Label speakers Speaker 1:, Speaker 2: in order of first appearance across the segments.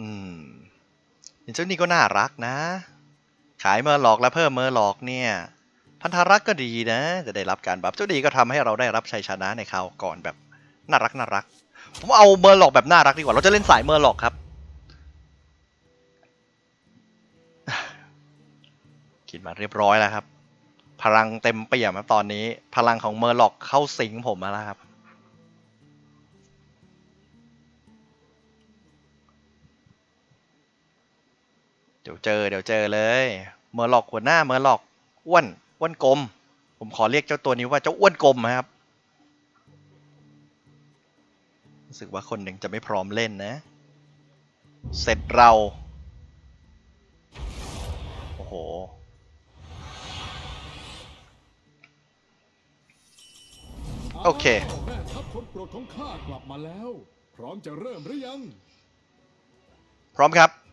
Speaker 1: อืมเจ้านี่ก็น่ารักนะ ขายเมอร์หลอกและเพิ่มเมอร์หลอกเนี่ย พันธรักก็ดีนะ จะได้รับการบัฟเจ้าดีก็ทำให้เราได้รับชัยชนะในคราวก่อนแบบน่ารักน่ารัก ผมเอาเมอร์หลอกแบบน่ารักดีกว่า เราจะเล่นสายเมอร์หลอกครับคิดมาเรียบร้อยแล้วครับ พลังเต็มเปี่ยมครับตอนนี้ พลังของเมอร์หลอกเข้าสิงผมมาแล้วครับ ดี๋ยวเจอ เดี๋ยวเจอเลย เมอร์หลอกหัวหน้าเมอร์หลอกอ้วนอ้วนกลม ผมขอเรียกเจ้าตัวนี้ว่าเจ้าอ้วนกลมนะครับรู้สึกว่าคนหนึ่งจะไม่พร้อมเล่นนะ เสร็จเรา โอ้โห โอเคา
Speaker 2: วแม่ทัพคนโปรดของข้ากลับมาแล้ว พร้อมจะเริ่มหรือยัง
Speaker 1: พร้อมครับ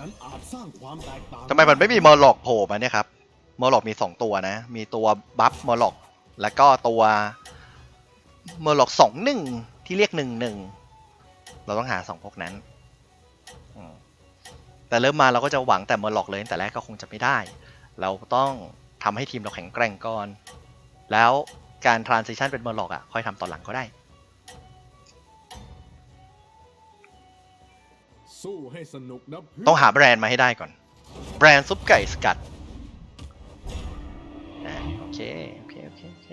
Speaker 2: นั้นอาจสร้างความแตกต่าง
Speaker 1: ทำไมมันไม่มีมอร์หลอกโผล่มาเนี่ยครับมอร์หลอกมี 2 ตัวนะ มีตัวบัฟมอร์หลอกแล้วก็ตัวมอร์หลอกสองหนึ่งที่เรียกหนึ่งหนึ่งเราต้องหาสองพวกนั้น แต่เริ่มมาเราก็จะหวังแต่มอร์หลอกเลยแต่แรกก็คงจะไม่ได้ เราต้องทำให้ทีมเราแข็งแกร่งก่อน แล้วการ transition เป็นมอร์หลอกอะค่อยทำตอนหลังก็ได้
Speaker 2: สู้ให้สนุกนะเพื่น
Speaker 1: ต้องหาแบรนด์มาให้ได้ก่อน แบรนด์ซุปไก่สกัดอ่าโอเคโอเคโอเคโอเค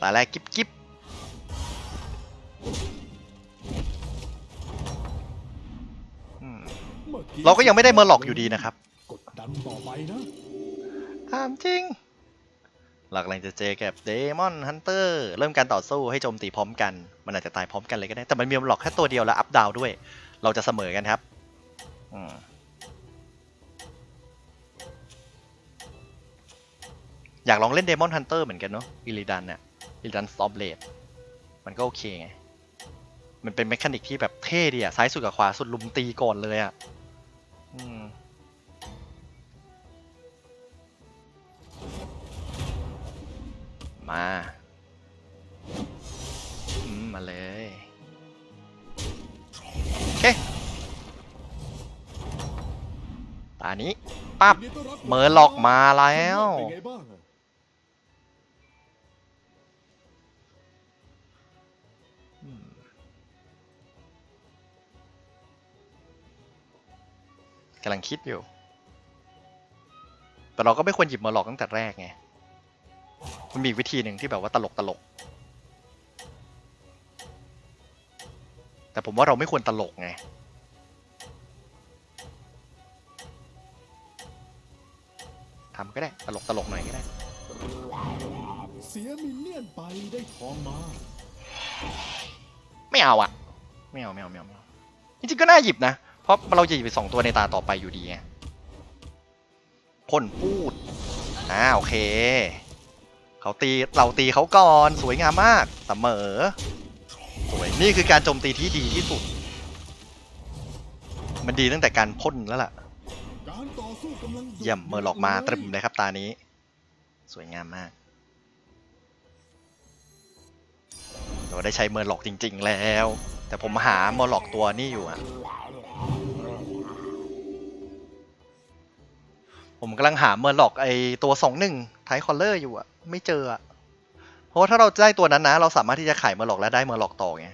Speaker 1: ตาแรกกิ๊บกิ๊บอืม
Speaker 2: มื่อ
Speaker 1: เราก็ยังไม่ได้เมอร์หลอกอยู่ดีนะครับ
Speaker 2: กดดันต่อไปนะ
Speaker 1: ถามจริง หลักแรงจะเจอกับเดมอนฮันเตอร์เริ่มการต่อสู้ให้โจมตีพร้อมกัน มันอาจจะตายพร้อมกันเลยก็ได้ แต่มันมีหลอกแค่ตัวเดียวแล้วอัพดาวด้วย เราจะเสมอกันครับอืมอยากลองเล่นเดมอนฮันเตอร์เหมือนกันเนาะอิลิดันเนี่ยอิลิดันสตอปเลดมันก็โอเคไง มันเป็นเมคานิกที่แบบเท่ดีอะซ้ายสุดกับขวาสุดลุมตีก่อนเลยอะอืม มาอืมมาเลยโอเคตานี้ปั๊บเมอร์หลอกมาแล้วกำลังคิดอยู่ แต่เราก็ไม่ควรหยิบมาหลอกตั้งแต่แรกไง มันมีอีกวิธีหนึ่งที่แบบว่าตลกตลก แต่ผมว่าเราไม่ควรตลกไง ทำก็ได้ ตลกตลกหน่อยก็ได้
Speaker 2: เสียมินเนี่ยนไปได้ทองมา
Speaker 1: ไม่เอาอะไม่เอาไม่เอาไม่เอาไม่เอาจริงๆก็น่าหยิบนะ เพราะเราจะหยิบไปสองตัวในตาต่อไปอยู่ดีไงพ่นพูดอ่าโอเค เขาตีเราตีเขาก่อนสวยงามมากเสมอ สวยนี่คือการโจมตีที่ดีที่สุด มันดีตั้งแต่การพ่นแล้วล่ะเยี่ยมเมอร์หลอกมาตรึมเลยครับตานี้ สวยงามมาก เราได้ใช้เมอร์หลอกจริง ๆ แล้ว แต่ผมหาเมอร์หลอกตัวนี้อยู่อะผมกำลังหาเมอร์หลอกไอตัวสองหนึ่งไทคอลเลอร์อยู่อะ ไม่เจออะเพราะถ้าเราได้ตัวนั้นนะ เราสามารถที่จะขายเมอร์หลอกและได้เมอร์หลอกต่อไง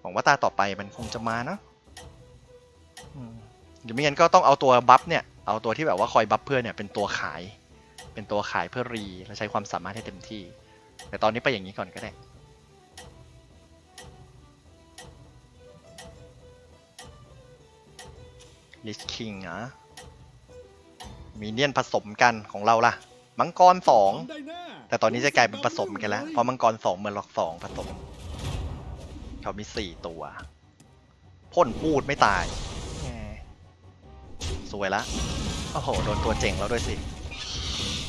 Speaker 1: หวังว่าตาต่อไปมันคงจะมาเนะอืมหรือไม่งั้นก็ต้องเอาตัวบัฟเนี่ย เอาตัวที่แบบว่าคอยบัฟเพื่อนเนี่ยเป็นตัวขาย เป็นตัวขายเพื่อรีและใช้ความสามารถให้เต็มที่ แต่ตอนนี้ไปอย่างนี้ก่อนก็ได้ลิสคิงอะมีเนียนผสมกันของเราล่ะ มังกรสอง
Speaker 2: ทำได้แน่
Speaker 1: แต่ตอนนี้จะกลายเป็นผสมกันแล้วเพราะมังกรสองเหมือนล็อกสองผสมเขามีสี่ตัวพ่นพูดไม่ตายแหมสวยละโอ้โหโดนตัวเจ๋งแล้วด้วยสิ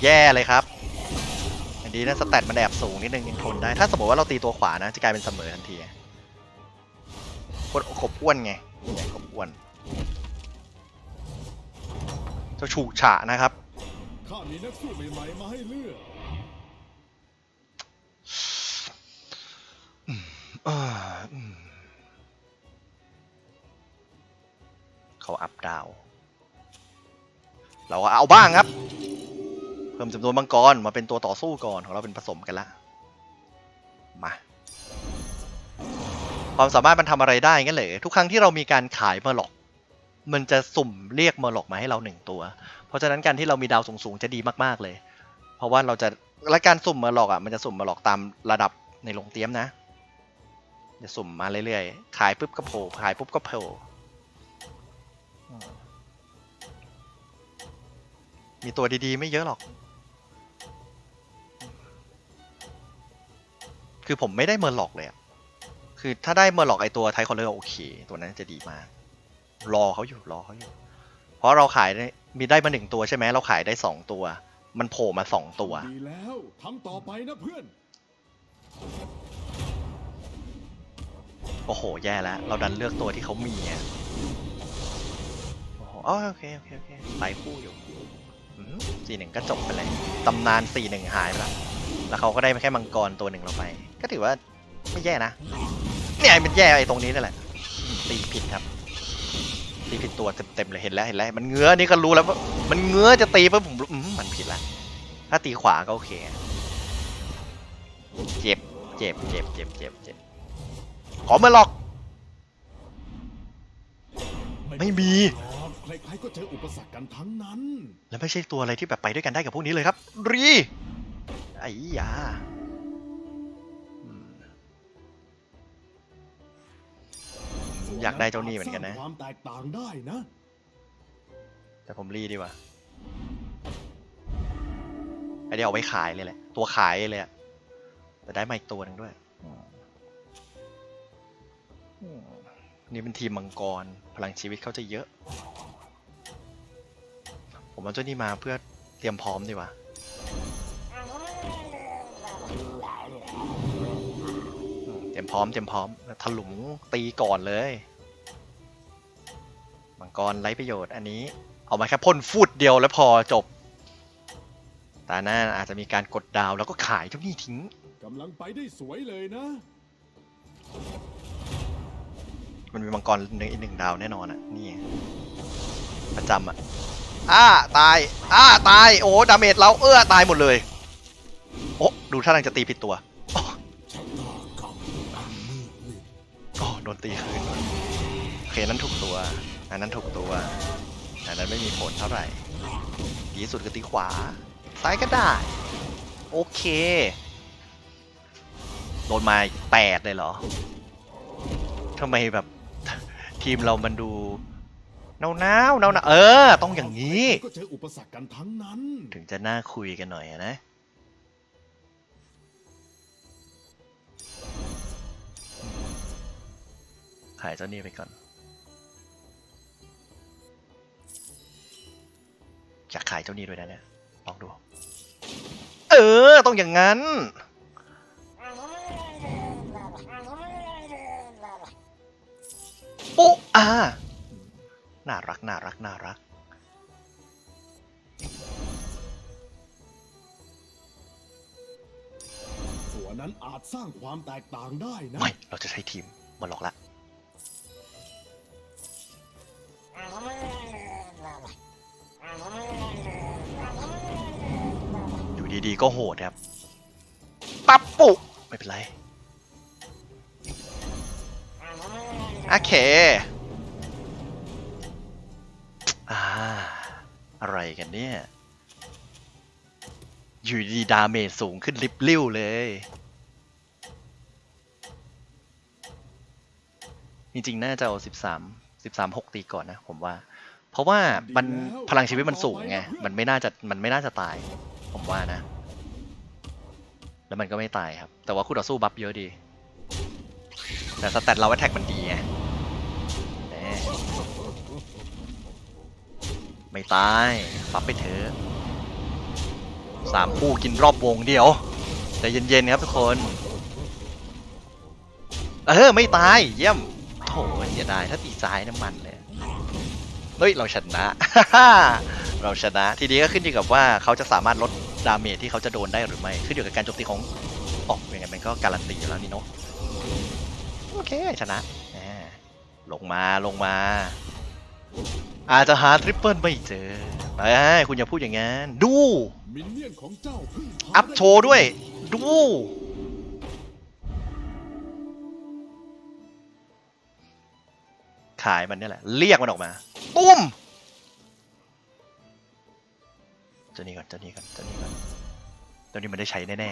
Speaker 1: แย่เลยครับอันนี้นะสแตทมันแอบสูงนิดนึงยังทนได้ ถ้าสมมติว่าเราตีตัวขวานะ จะกลายเป็นเสมอทันทีคนขบอ้วนไงใหญ่ขบอ้วนเจ้าฉูฉะนะครับ
Speaker 2: ข้ามีนักสู้ใหม่ๆมาให้เลือก
Speaker 1: เขาอัพดาว เราก็เอาบ้างครับ เพิ่มจำนวนมังกรมาเป็นตัวต่อสู้ก่อนของเราเป็นผสมกันละ มา ความสามารถมันทำอะไรได้งั้นเลย ทุกครั้งที่เรามีการขายมอร์ลอก มันจะสุ่มเรียกมอร์ลอกมาให้เราหนึ่งตัว เพราะฉะนั้นการที่เรามีดาวสูงๆจะดีมากๆเลย เพราะว่าเราจะและการสุ่มมอร์ล็อกอะมันจะสุ่มมอร์ล็อกตามระดับในโรงเตรียมนะจะสุ่มมาเรื่อยๆ ขายปุ๊บก็โผล่ขายปุ๊บก็โผล่มีตัวดีๆ ไม่เยอะหรอก คือผมไม่ได้เมอร์หลอกเลยอะคือถ้าได้เมอร์หลอกไอตัวไทคอลเลอร์โอเค ตัวนั้นจะดีมาก รอเขาอยู่รอเขาอยู่ เพราะเราขายได้ มีได้มาหนึ่งตัวใช่ไหมเราขายได้สองตัว มันโผล่มาสองตัว
Speaker 2: ดีแล้วทำต่อไปนะเพื่อน
Speaker 1: โอ้โห แย่แล้ว เราดันเลือกตัวที่เขามีอะโอ้โหอ๋อโอเค โอเค โอเคไล่คู่อยู่สี่หนึ่งก็จบไปเลยตำนานสี่หนึ่งหายไปแล้วแล้วเขาก็ได้มาแค่มังกรตัวหนึ่งเราไป ก็ถือว่าไม่แย่นะ เนี่ยมันแย่ไอ้ตรงนี้นั่นแหละอืมตีผิดครับ ตีผิดตัวเต็มๆเลยเห็นแล้วเห็นแล้วมันเงื้อนี่ก็รู้แล้วว่ามันเงื้อจะตีปุ๊บผมรู้อืมมันผิดละถ้าตีขวาก็โอเคเจ็บเจ็บเจ็บเจ็บเจ็บเจ็บขอมาหรอก ไม่มี
Speaker 2: ครับใครๆก็เจออุปสรรคกันทั้งนั้น
Speaker 1: แล้วไม่ใช่ตัวอะไรที่แบบไปด้วยกันได้กับพวกนี้เลยครับรีไอ้ยา อยากได้เจ้าหนี้เหมือนกันนะ
Speaker 2: สร้างความแตกต่างได้นะ
Speaker 1: แต่ผมรีดีกว่าไอเดียเอาไว้ขายเลยแหละ ตัวขายเลยอะแต่ได้มาอีกตัวหนึ่งด้วยอืมอืมนี่เป็นทีมมังกร พลังชีวิตเขาจะเยอะ ผมเอาเจ้านี่มาเพื่อเตรียมพร้อมดีกว่าเตรียมพร้อมเตรียมพร้อมแล้วถลุงตีก่อนเลยมัง กรไร้ประโยชน์ อันนี้เอามาแค่พ่นฟูดเดียวแล้วพอจบ ตาหน้าอาจจะมีการกดดาวแล้วก็ขายเจ้านี่ทิ้ง
Speaker 2: กำลังไปได้สวยเลยนะ
Speaker 1: มันมีมังกรหนึ่งอีกหนึ่งดาวแน่นอนอะ นี่ไงประจำอะ อ้า ตาย อ้า ตาย โอ้ ดาเมจเราเอื้อตายหมดเลย โอ้ ดูท่าทางจะตีผิดตัวโอ้โอ้โดนตีคืนว่ะโอเค นั้นถูกตัว อันนั้นถูกตัว อันนั้นไม่มีผลเท่าไหร่ดีที่สุดคือตีขวา ซ้ายก็ได้ โอเค โดนมาแปดเลยเหรอทำไมแบบทีมเรามันดูเน่าๆเน่าๆเออ ต้องอย่างนี้
Speaker 2: ก็เจออุปสรรคกันทั้งนั้น
Speaker 1: ถึงจะน่าคุยกันหน่อยอะนะขายเจ้านี่ไปก่อน อยากขายเจ้านี่ด้วยนะเนี่ยลองดู เออ ต้องอย่างนั้นโอ้อ่า น่ารัก น่ารัก น่ารัก
Speaker 2: ส่วนนั้นอาจสร้างความแตกต่างได้นะ
Speaker 1: ไม่ เราจะใช้ทีม มาหลอกละ อยู่ดีๆก็โหดครับ ปั๊บปุ ไม่เป็นไร โอเค อ่า อะไรกันเนี่ย อยู่ดีดาเมจสูงขึ้นลิบลิ่วเลยจริงๆ น่าจะเอาสิบสามสิบสามหกตีก่อนนะ ผมว่า เพราะว่ามัน
Speaker 2: ดีแล้ว
Speaker 1: พลังชีวิตมันสูงไง
Speaker 2: ต่อไปนะเพื่อน
Speaker 1: มันไม่น่าจะมันไม่น่าจะตาย ผมว่านะ แล้วมันก็ไม่ตายครับ แต่ว่าคู่ต่อสู้บัฟเยอะดี แต่สแตทเราแท็กมันดีไงแหมไม่ตายบัฟไปเถอะสามคู่กินรอบวงเดียวใจเย็นๆครับทุกคน เออ ไม่ตาย เยี่ยมโถเสียดายถ้าตีซ้ายน้ำมันเลย เฮ้ย เราชนะ เราชนะ ทีนี้ก็ขึ้นอยู่กับว่าเขาจะสามารถลดดาเมจที่เขาจะโดนได้หรือไม่ ขึ้นอยู่กับการโจมตีของออกยังไงมันก็การันตีอยู่แล้วนี่เนาะ โอเค ชนะอ่าลงมา ลงมา อาจจะหาทริปเปิลไม่เจอไปคุณอย่าพูดอย่างนั้น ดู
Speaker 2: มินเนี่ยนของเจ้าเพิ่งหา
Speaker 1: อัพโชว์ด้วย ดู ขายมันเนี่ยแหละ เรียกมันออกมาปุ้มเจ้านี่ก่อนเจ้านี่ก่อนเจ้านี่ก่อนเจ้านี่มันได้ใช้แน่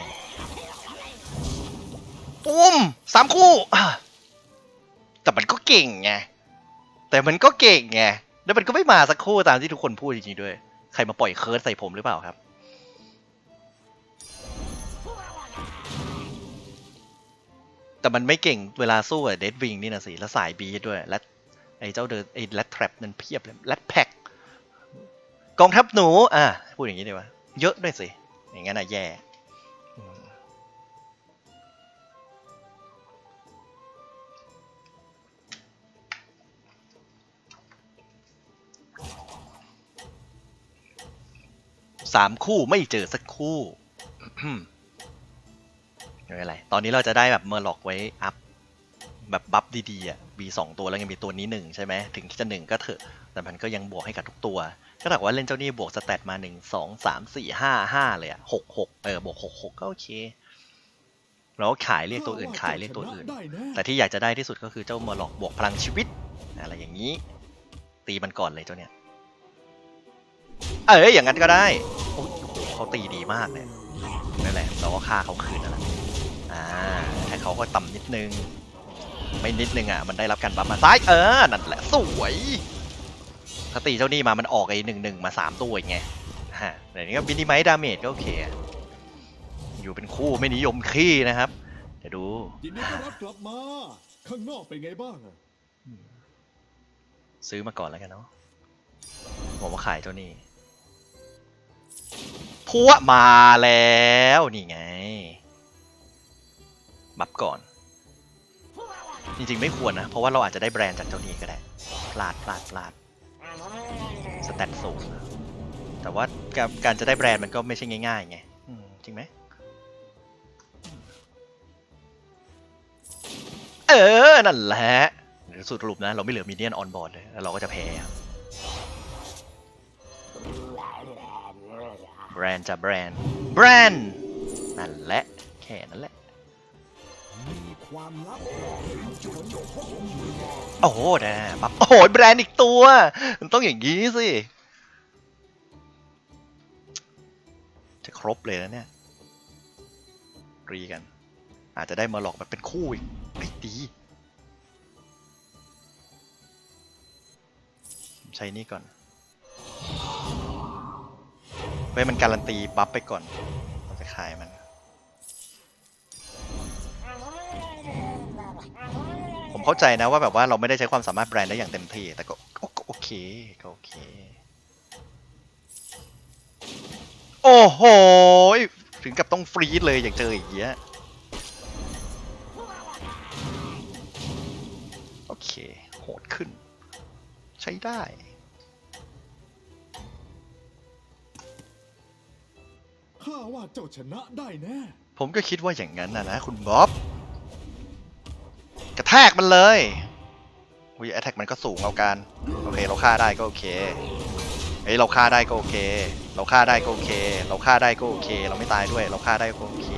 Speaker 1: ๆปุ้มสามคู่อะแต่มันก็เก่งไงแต่มันก็เก่งไงแล้วมันก็ไม่มาสักคู่ตามที่ทุกคนพูดจริงๆด้วย ใครมาปล่อยเคิร์ดใส่ผมหรือเปล่าครับแต่มันไม่เก่งเวลาสู้กับเดดวิงนี่นะสิ แล้วสายบีด้วย และ ไอ้เจ้าเดินไอ้แรดแทรปนั่นเพียบเลยแรดแพ็กกองทัพหนู อะ พูดอย่างนี้ดีวะเยอะด้วยสิ อย่างงั้นอะแย่สามคู่ไม่เจอสักคู่ไม่เป็นไร ตอนนี้เราจะได้แบบเมอร์ล็อกไว้อัพ แบบบัฟดีๆอะ มีสองตัวแล้วยังมีตัวนี้หนึ่งใช่ไหมถึงจะหนึ่งก็เถอะแต่มันก็ยังบวกให้กับทุกตัวถ้าถามว่าเล่นเจ้านี่บวกสแตทมาหนึ่งสองสามสี่ห้าห้าเลยอะหกหกเออบวกหกหกก็โอเค แล้วก็ขายเรียกตัวอื่นขายเรียกตัวอื่น
Speaker 2: ได้แน่
Speaker 1: แต่ที่อยากจะได้ที่สุดก็คือเจ้าเมอร์ล็อกบวกพลังชีวิต อะไรอย่างนี้ ตีมันก่อนเลยเจ้าเนี่ย เอ้ยอย่างนั้นก็ได้โอ้โหเขาตีดีมากเลยนั่นแหละเราก็ฆ่าเขาคืนนั่นแหละอ่าแต่เขาก็ต่ำนิดนึง ไม่นิดนึงอะ มันได้รับการบัฟมาซ้ายเออ นั่นแหละสวยถ้าตีเจ้านี่มามันออกไอ้หนึ่งหนึ่งมาสามตัวอย่างไงฮะแต่นี้ก็มินิไมต์ดาเมจก็โอเคอะอยู่เป็นคู่ไม่นิยมขี้นะครับ เดี๋ยวดู
Speaker 2: ยินดีต้อนรับกลับมา ข้างนอกเป็นไงบ้างอะ
Speaker 1: ซื้อมาก่อนแล้วกันเนาะผมมาขายเจ้านี่พัวมาแล้ว นี่ไง บับก่อน จริงๆไม่ควรนะ เพราะว่าเราอาจจะได้แบรนด์จากเจ้านี้ก็ได้ พลาดพลาดพลาดสแตทสูงแต่ว่าการจะได้แบรนด์มันก็ไม่ใช่ง่ายๆไงจริงไหมเออ นั่นแหละเดี๋ยวสรุปนะ เราไม่เหลือมีเนียนออนบอร์ดเลย แล้วเราก็จะแพ้แบรนด์จะแบรนด์ แบรนด์ นั่นแหละ แค่นั้นแหละ
Speaker 2: ความลับ
Speaker 1: โอ้โหนะปั๊บโอ้โหแบรนด์อีกตัว มันต้องอย่างนี้สิ จะครบเลยนะเนี่ย รีกัน อาจจะได้มาหลอกแบบเป็นคู่อีกไอ้ดีใช้นี่ก่อนเว้มันการันตีบัฟไปก่อน เราจะขายมัน ผมเข้าใจนะว่าแบบว่าเราไม่ได้ใช้ความสามารถแบรนด์ได้อย่างเต็มที่ แต่ก็ก็ก็โอเคก็โอเค โอ้โห ถึงกับต้องฟรีดเลยอย่างเจออย่างเงี้ยโอเค โหดขึ้น ใช้ได้
Speaker 2: ข้าว่าเจ้าชนะได้แน่
Speaker 1: ผมก็คิดว่าอย่างนั้นนะนะ คุณบ๊อบ กระแทกมันเลยอุ้ยแอทแทกมันก็สูงเอาการโอเคเราฆ่าได้ก็โอเคเฮ้ยเราฆ่าได้ก็โอเค เราฆ่าได้ก็โอเค เราฆ่าได้ก็โอเค เราไม่ตายด้วย เราฆ่าได้ก็โอเค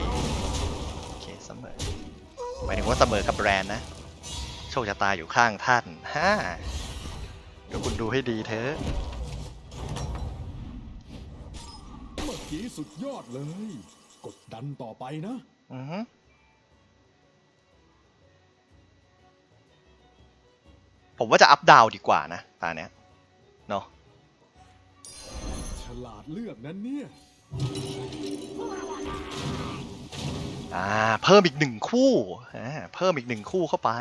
Speaker 1: โอเคเสมอหมายถึงว่าเสมอกับแบรนด์นะ โชคชะตาอยู่ข้างท่านฮ่าเดี๋ยวคุณดูให้ดีเถอะ
Speaker 2: เมื่อกี้สุดยอดเลย กดดันต่อไปนะ
Speaker 1: อือฮึ ผมว่าจะอัพดาวดีกว่านะตาเนี้ยเนาะ
Speaker 2: ฉลาดเลือกนั้นเนี่ย
Speaker 1: อ่าเพิ่มอีกหนึ่งคู่อ่าเพิ่มอีกหนึ่งคู่เข้าไป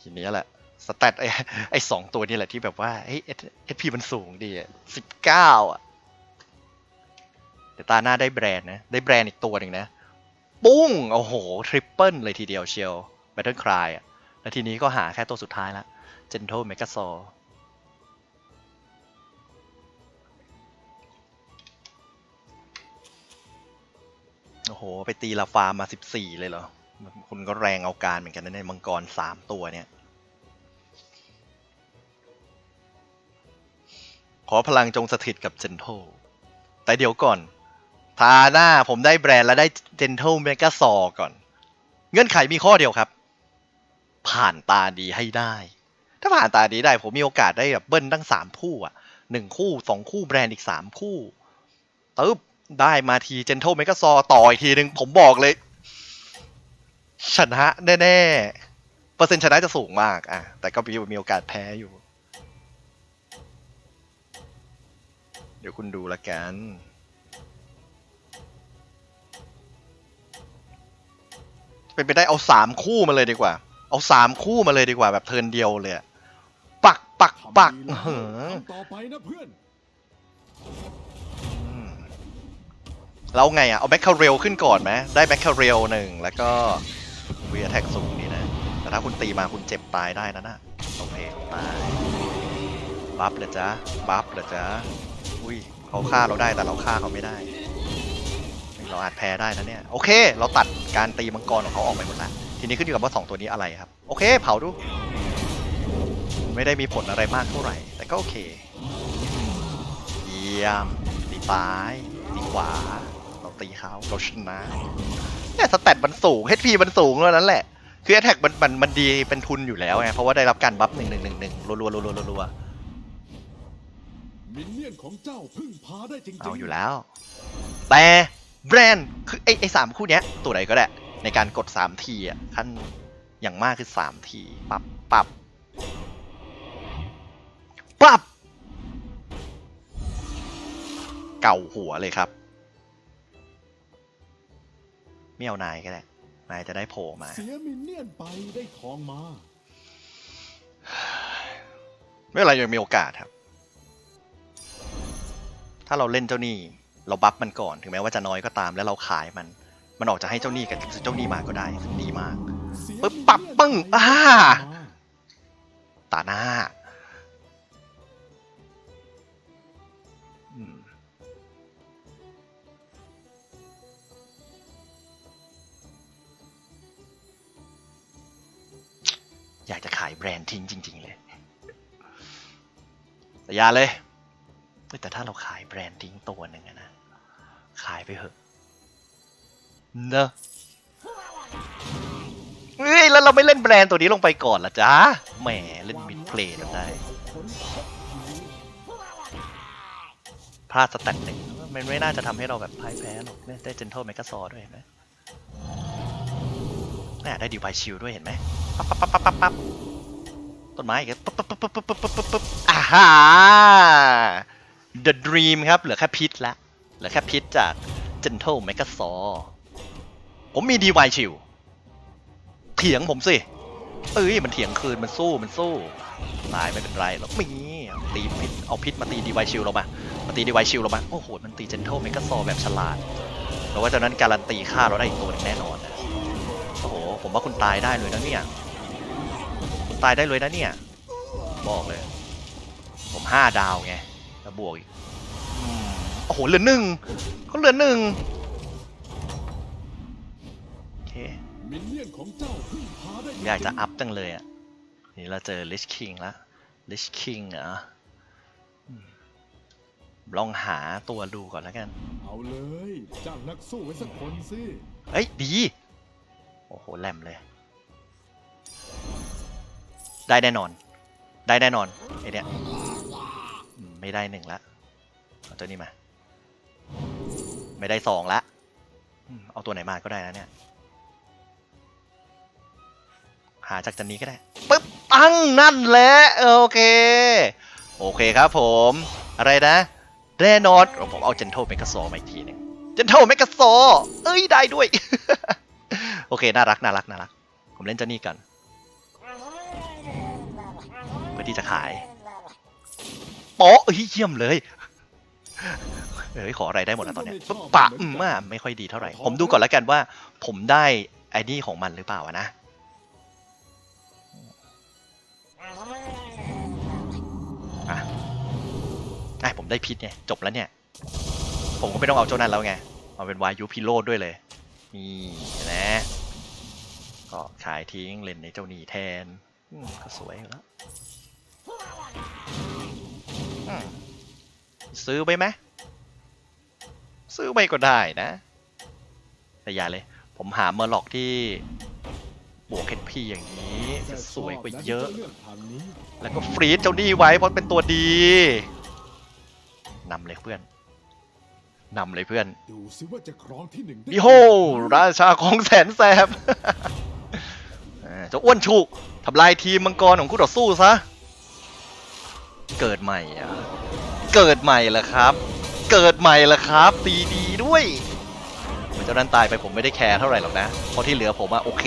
Speaker 1: ทีนี้แหละสแตทไอ้ไอ้สองตัวนี่แหละที่แบบว่าเฮ้ยเอสพีมันสูงดีอะสิบเก้าอะแต่ตาหน้าได้แบรนด์นะ ได้แบรนด์อีกตัวหนึ่งนะ ปุ้ง โอ้โห ทริปเปิลเลยทีเดียวเชียว Battle Cry อะ แล้วทีนี้ก็หาแค่ตัวสุดท้ายละ Gentle m e g a s o r โอ้โห ไปตีลาฟามาสิบสี่เลยเหรอ คุณก็แรงเอาการเหมือนกันนะในมังกรสามตัวเนี่ย ขอพลังจงสถิตกับเจนโทแต่เดี๋ยวก่อนทาหน้าผมได้แบรนด์และได้เจนโทเมกาซอก่อน เงื่อนไขมีข้อเดียวครับ ผ่านตาดีให้ได้ ถ้าผ่านตาดีได้ผมมีโอกาสได้แบบเบิ้ลตั้งสามคู่อะหนึ่งคู่สองคู่แบรนด์อีกสามคู่ตึ๊บได้มาทีเจนโทเมกาซอต่ออีกทีหนึ่งผมบอกเลย ชนะแน่ๆ เปอร์เซ็นต์ชนะจะสูงมากอะแต่ก็มีมีโอกาสแพ้อยู่ เดี๋ยวคุณดูละกันเป็นไปได้เอาสามคู่มาเลยดีกว่า เอาสามคู่มาเลยดีกว่าแบบเทิร์นเดียวเลยอะปักปัก
Speaker 2: ทำ
Speaker 1: ปัก
Speaker 2: ดีแล้ว
Speaker 1: เหือ
Speaker 2: ทำต่อไปนะเพื่อน
Speaker 1: อืมแล้วไงอะ เอาแบ็คคาเรลขึ้นก่อนไหมได้แบ็คคาเรลหนึ่งแล้วก็วีแท็กสูงนี่นะ แต่ถ้าคุณตีมาคุณเจ็บตายได้นะนะโอเคตายบัฟเหรอจ๊ะบัฟเหรอจ๊ะอุ้ยเขาฆ่าเราได้แต่เราฆ่าเขาไม่ได้ เราอาจแพ้ได้นะเนี่ย โอเค เราตัดการตีมังกรของเขาออกไปหมดแล้ว ทีนี้ขึ้นอยู่กับว่าสองตัวนี้อะไรครับ โอเค เผาดู ไม่ได้มีผลอะไรมากเท่าไหร่ แต่ก็โอเค เยี่ยมตีซ้ายตีขวา เราตีเขาเราชนะเนี่ยสแตทมันสูง HP มันสูงแล้วนั้นแหละ คือแอ t แทกมันมันมันดีเป็นทุนอยู่แล้วไง เพราะว่าได้รับการบัฟหนึ่งหนึ่งหนึ่งหนึ่งรัวรัวรัวรัวรัว
Speaker 2: มินเนี่ยนของเจ้าพึ่งพาได้จริงๆ
Speaker 1: เอาอยู่แล้ว แต่แบรนด์คือไอ้ไอ้สามคู่เนี้ยตัวไหนก็ได้ ในการกดสามทีอะขั้นอย่างมากคือสามทีปับปับปับ เก่าหัวเลยครับไม่เอานายก็ได้นายจะได้โผล่มา
Speaker 2: เสียมินเนี่ยนไปได้ทองมา
Speaker 1: ไม่เป็นไรยังมีโอกาสครับ ถ้าเราเล่นเจ้าหนี้เราบัฟมันก่อนถึงแม้ว่าจะน้อยก็ตามแล้วเราขายมัน มันออกจะให้เจ้าหนี้กับเจ้าหนี้มาก็ได้ซึ่งดีมาก
Speaker 2: เสีย
Speaker 1: ปึ๊บปับปึ้งอ่า
Speaker 2: มา
Speaker 1: ตาหน้าอืมอยากจะขายแบรนด์ทิ้งจริง ๆ เลยแต่อยาเลยเฮ้ยแต่ถ้าเราขายแบรนด์ทิ้งตัวหนึ่งอะนะ ขายไปเถอะ เนอะเฮ้ยแล้วเราไม่เล่นแบรนด์ตัวนี้ลงไปก่อนล่ะจ้ะแหมเล่นมิดเพลย์ทำ
Speaker 2: ได้พ
Speaker 1: ลาดสแต็ทหนึ่งมันไม่น่าจะทำให้เราแบบพ่ายแพ้หรอกเนี่ยได้เจนเทลเมกาซอร์ด้วยเห็นไหมน่าได้ดีไวชิลด้วยเห็นไหมปั๊บปั๊บปั๊บปั๊บต้นไม้อีกปั๊บปั๊บปั๊บปั๊บปั๊บปั๊บปั๊บอ่าฮ่า The Dream ครับ เหลือแค่พิษละ เหลือแค่พิษจาก Gentle Megazord ผมมีดีไวชิลเถียงผมสิ เอ้ยมันเถียงคืนมันสู้มันสู้ตายไม่เป็นไรแล้วมีตีพิษเอาพิษมาตีดีไวชิลเรามามาตีดีไวชิลเรามาโอ้โหมันตี Gentle m e g a s a w แบบฉลาดแล้วว่าจากนั้นการันตีฆ่าเราได้อีกตัวนึงแน่นอนโอ้โหผมว่าคุณตายได้เลยนะเนี่ยคุณตายได้เลยนะเนี่ยบอกเลย ผมห้าดาวไงแล้วบวกอีกโอ้โหเหลือหนึ่งเขาเหลือหนึ่ง
Speaker 2: มินเนี่ยนของเจ้าพึ่งพาได้จริงๆ
Speaker 1: อยากจะอัพจังเลยอะ นี่เราเจอ Lich King ละ Lich King เหรออืมลองหาตัวดูก่อนแล้วกัน
Speaker 2: เอาเลยจ้างนักสู้ไว้สักคนสิ
Speaker 1: เฮ้ยดี โอ้โหแหลมเลย ได้แน่นอน ได้แน่นอนไอเนี้ยอืมไม่ได้หนึ่งละเอาตัวนี้มา ไม่ได้สองละอืมเอาตัวไหนมาก็ได้นะเนี่ย หาจากจันนี้ก็ได้ปึ๊บตั้งนั่นแหละโอเค โอเคครับผม อะไรนะแน่นอนเดี๋ยวผมเอาเจนโทเมกาโซมาอีกทีหนึงเจนโทเมกาโซเอ้ยได้ด้วย โอเค น่ารักน่ารักน่ารัก ผมเล่นเจ้านี่กันเพื่อที่จะขายโป๊ะเฮ้ยเยี่ยมเลยเอ้ยขออะไรได้หมดแล้วตอนเนี้ยปึ๊บปะอืมอะไม่ค่อยดีเท่าไหร่ ผมดูก่อนแล้วกันว่า ผมได้ไอ้นี่ของมันหรือเปล่าอะนะอะ ผมได้พิษไงจบแล้วเนี่ย ผมก็ไม่ต้องเอาเจ้านั้นแล้วไงเอาเป็นวายุพิโรธด้วยเลย นี่นะ ก็ขายทิ้งเล่นในเจ้าหนีแทนอืมก็สวยแล้วซื้อไปไหมซื้อไปก็ได้นะ แต่อย่าเลย ผมหาเมอร์ล็อกที่บวกเนพีอย่างนี้จะสวยกว่าเยอะ
Speaker 2: แล้
Speaker 1: วก็ฟรีดเจ้าหนี้ไว้เพราะเป็นตัวดี นำเลยเพื่อนนำเลยเพื่อน
Speaker 2: ดูซิว่าจะครองที่หนึ่งได้
Speaker 1: ดิโฮราชาของแสนแสบอ่าเจ้าอ้วนฉุกทำลายทีมมังกรของคู่ต่อสู้ซะ เกิดใหม่อะเกิดใหม่เหรอครับ เกิดใหม่เหรอครับตีดีด้วยเหมือนเจ้านั้นตายไปผมไม่ได้แคร์เท่าไหร่หรอกนะ เพราะที่เหลือผมอะโอเค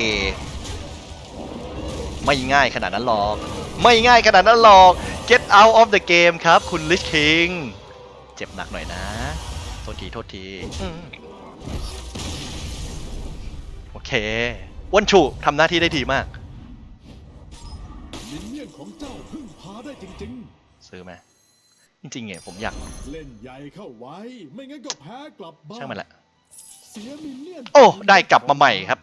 Speaker 1: ไม่ง่ายขนาดนั้นหรอก ไม่ง่ายขนาดนั้นหรอก get out of the game ครับ คุณลิชคิง เจ็บหนักหน่อยนะ โทษทีโทษทีอืมโอเคอ้วนฉุทำหน้าที่ได้ดีมาก
Speaker 2: มินเนี่ยนของเจ้าพึ่งพาได้จริง
Speaker 1: ซื้อไหมจริงๆเนี่ยผมอยาก
Speaker 2: ๆ เล่นใหญ่เข้าไว้ ไม่งั้นก็แพ้กลับบ้าน
Speaker 1: ช่างมันละ
Speaker 2: เสียมินเนี่ยน
Speaker 1: โอ้ได้กลับมาใหม่ครับ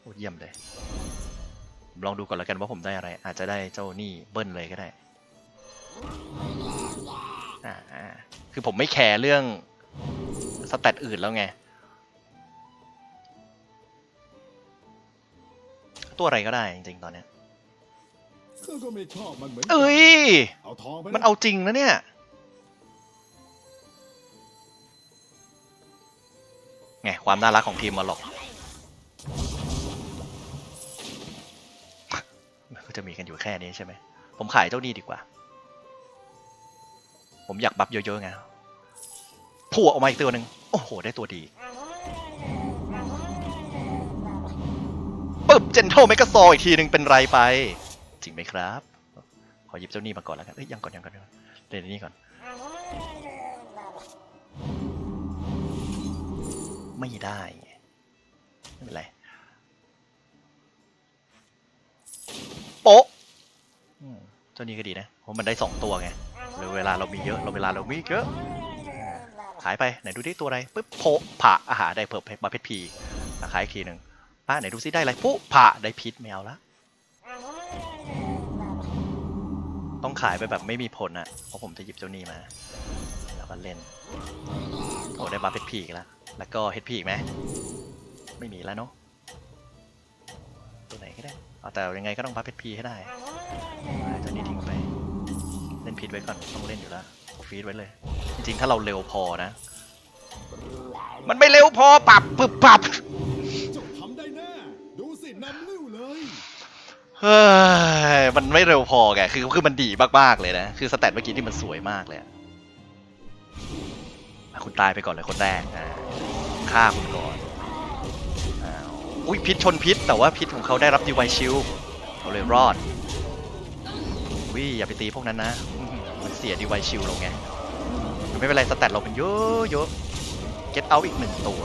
Speaker 1: โอ้เยี่ยมเลยผมลองดูก่อนแล้วกันว่าผมได้อะไร อาจจะได้เจ้านี่เบิ้ลเลยก็ได้ อ่าอ่าคือผมไม่แคร์เรื่องสแตทอื่นแล้วไง ตัวอะไรก็ได้จริงๆ ตอนเนี้ย
Speaker 2: ข้าก็ไม่ชอบมันเหมือนกั
Speaker 1: เอ้ย
Speaker 2: เอาทองไป
Speaker 1: มันเอาจริงนะเนี่ย ไง ความน่ารักของทีมมาหรอกมันก็จะมีกันอยู่แค่นี้ใช่ไหม ผมขายเจ้านี่ดีกว่า ผมอยากบัฟเยอะๆไงผัวออกมาอีกตัวหนึ่งโอ้โห ได้ตัวดีปึ๊บเจนโทลเมกาซออีกทีหนึ่งเป็นไรไปจริงไหมครับ ขอหยิบเจ้านี่มาก่อนแล้วกันเอ้ยยังก่อนยังก่อนเล่นนี่ก่อน ไม่ได้ไม่เป็นไรโป๊ะเจ้านี้ก็ดีนะเพราะมันได้สองตัวไง เวลาเรามีเยอะเราเวลาเรามีเยอะอ่าขายไปไหนดูดิตัวอะไรปุ๊บโผะผ่าอาหารได้เพิ่มมาเพชรพีอะขายอีกทีหนึ่งป้าไหนดูซิได้อะไรปุ๊บผ่าได้พิษไม่เอาละต้องขายไปแบบไม่มีผลอะเพราะผมจะหยิบเจ้านี่มา แล้วก็เล่นโอ้ได้บัฟเพชรพีอีกแล้วแล้วก็เฮดพีอีกไหมไม่มีแล้วเนาะตัวไหนก็ได้เอาแต่ยังไงก็ต้องบัฟเพชรพีให้ได้อ่าเจ้านี้ทิ้งไป เล่น พิษไว้ก่อนต้องเล่นอยู่แล้วฟีดไว้เลย จริงๆ ถ้าเราเร็วพอนะ มันไม่เร็วพอปรับปึบปรับ
Speaker 2: เจ้าทำได้แน่ดูสินำลิ้วเลย
Speaker 1: เฮ้ยมันไม่เร็วพอไงคือคือมันดีมากๆเลยนะ คือสแตทเมื่อกี้ที่มันสวยมากเลยอะอะคุณตายไปก่อนเลยคนแรกอ่าฆ่าคุณก่อนอ้าวอุ้ยพิษชนพิษ แต่ว่าพิษของเขาได้รับดีไวชิลเขาเลยรอดวิอย่าไปตีพวกนั้นนะอื้อหือมัน เสียดีไวชิลลงไงไม่เป็นไรสแตทเราเป็นเยอะเยอะเก็ตเอาอีกหนึ่งตัว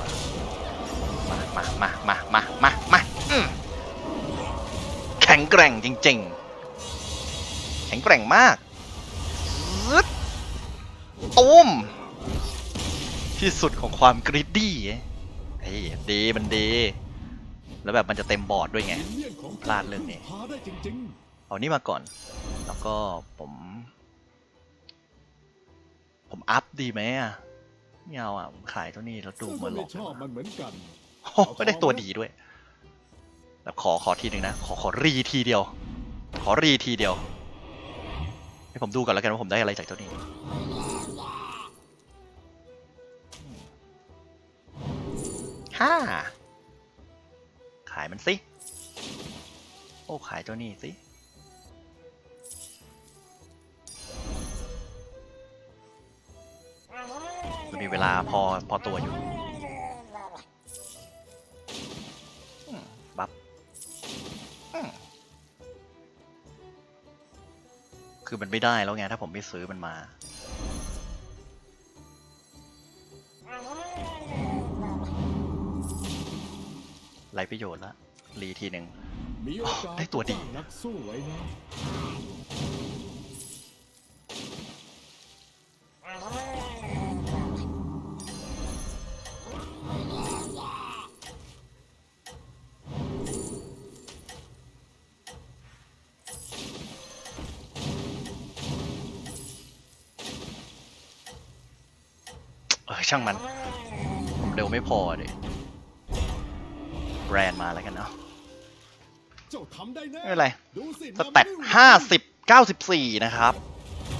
Speaker 1: มามามามามามามาแข็งแกร่งจริง ๆ แข็งแกร่งมากตุ้มที่สุดของความกริดดี้เฮ้ยดีมันดี แล้วแบบมันจะเต็มบอร์ดด้วยไง พลาดเรื่องนี้
Speaker 2: พึ่พา
Speaker 1: เอานี่มาก่อน แล้วก็ผม ผมอัพดีไหมอะไม่เอาอะผมขายเท่านี้แล้ว
Speaker 2: ๆ
Speaker 1: ดู
Speaker 2: ข้า
Speaker 1: เมื่
Speaker 2: ก็
Speaker 1: อหล
Speaker 2: ไม่
Speaker 1: อก
Speaker 2: ชอบมันเหมือนกัน
Speaker 1: โอ้ไม่ได้ตัวดีด้วยแล้วขอขอทีหนึ่งนะขอขอรีทีเดียว ขอรีทีเดียวให้ผมดูก่อนแล้วกันว่าผมได้อะไรจากเจ้านี้ห้าขายมันสิ โอ้ขายเจ้านี่สิ มันมีเวลาพอพอตัวอยู่อืมบัฟอืมคือมันไม่ได้แล้วไงถ้าผมไม่ซื้อมันมา ไรประโยชน์ละรีทีหนึ่ง
Speaker 2: มีโอกาส
Speaker 1: ได้ตัวดี
Speaker 2: จะนักสู้ไว้นะ
Speaker 1: ช่างมัน ผมเร็วไม่พอเลยแบรนด์มาแล้วกันเนาะ
Speaker 2: เจ้าทำได้แน่
Speaker 1: ไม่เป็นไร
Speaker 2: ดูสิ
Speaker 1: สแตทห้าสิบเก้าสิบสี่นะครับ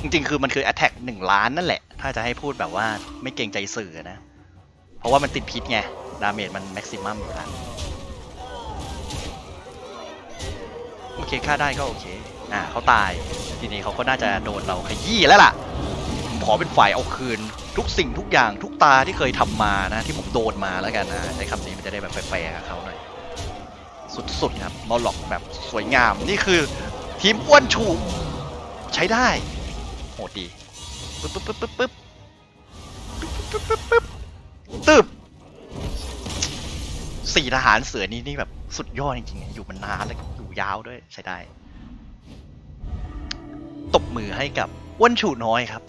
Speaker 1: จริงๆ คือมันคือ Attack หนึ่งล้านนั่นแหละ ถ้าจะให้พูดแบบว่าไม่เกรงใจสื่อนะ เพราะว่ามันติดพิษไง ดาเมจมันแม็กซิมัมอยู่แล้วโอเคฆ่าได้ก็โอเค อ่าเขาตาย ทีนี้เขาก็น่าจะโดนเราขยี้แล้วล่ะ ผมขอเป็นฝ่ายเอาคืน ทุกสิ่งทุกอย่างทุกตาที่เคยทำมานะ ที่ผมโดนมาแล้วกันนะใช้คำนี้มันจะได้แบบแฟร์ๆกับเขาหน่อยสุดๆครับมอลล็อกแบบสวยงามนี่คือทีมอ้วนฉูใช้ได้โหดดีปึ๊บปึ๊บปึ๊บปึ๊บปึ๊บปึ๊บปึ๊บปึ๊บตึบสี่ทหารเสือนี่นี่แบบสุดยอดจริงๆอยู่มานนานแล้วอยู่ยาวด้วยใช้ได้ ตบมือให้กับอ้วนฉูน้อยครับ